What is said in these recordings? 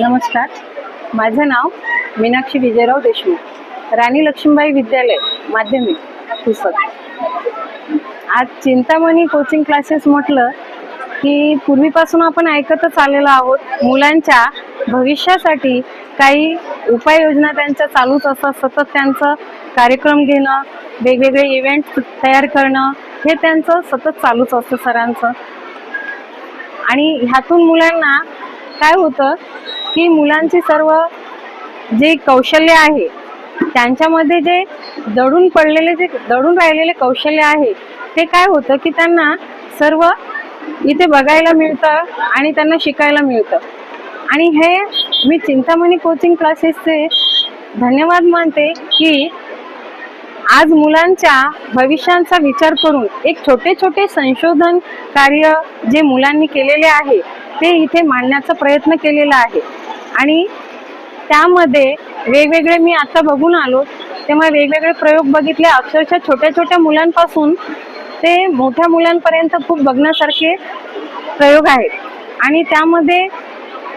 नमस्कार. माझं नाव मीनाक्षी विजयराव देशमुख. राणी लक्ष्मीबाई विद्यालय माध्यमिक पुसद आज चिंतामणी कोचिंग क्लासेस म्हटलं की पूर्वीपासून आपण ऐकतच आलेलो आहोत मुलांच्या भविष्यासाठी काही उपाययोजना त्यांच्या चालूच असतात. सतत त्यांचं कार्यक्रम घेणं वेगवेगळे इव्हेंट तयार करणं हे त्यांचं सतत चालूच असतं सरांचं. आणि ह्यातून मुलांना काय होतं की मुलांची सर्व जे कौशल्य आहे त्यांच्यामध्ये जे दडून पडलेले जे दडून राहिलेले कौशल्य आहे ते काय होतं की त्यांना सर्व इथे बघायला मिळतं आणि त्यांना शिकायला मिळतं. आणि हे मी चिंतामणी कोचिंग क्लासेसचे धन्यवाद मानते की आज मुलांच्या भविष्यांचा विचार करून एक छोटे छोटे संशोधन कार्य जे मुलांनी केलेले आहे ते इथे मांडण्याचा प्रयत्न केलेला आहे. आणि त्यामध्ये वेगवेगळे मी आता बघून आलो तेव्हा वेगवेगळे प्रयोग बघितले. अक्षरशः छोट्या छोट्या मुलांपासून ते मोठ्या मुलांपर्यंत खूप बघण्यासारखे प्रयोग आहेत. आणि त्यामध्ये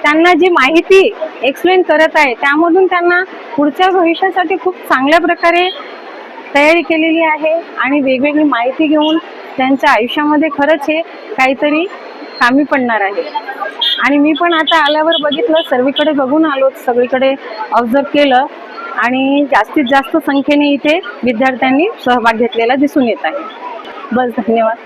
त्यांना जी माहिती एक्सप्लेन करत आहे त्यामधून त्यांना पुढच्या भविष्यासाठी खूप चांगल्या प्रकारे तयारी केलेली आहे आणि वेगवेगळी माहिती घेऊन त्यांच्या आयुष्यामध्ये खरंच हे काहीतरी कामी पडणार आहे. आणि मी पण आता आल्यावर बघितलं सर्वीकडे बघून आलो सगळीकडे ऑब्झर्व केलं आणि जास्तीत जास्त संख्येने इथे विद्यार्थ्यांनी सहभाग घेतलेला दिसून येत आहे. बस धन्यवाद.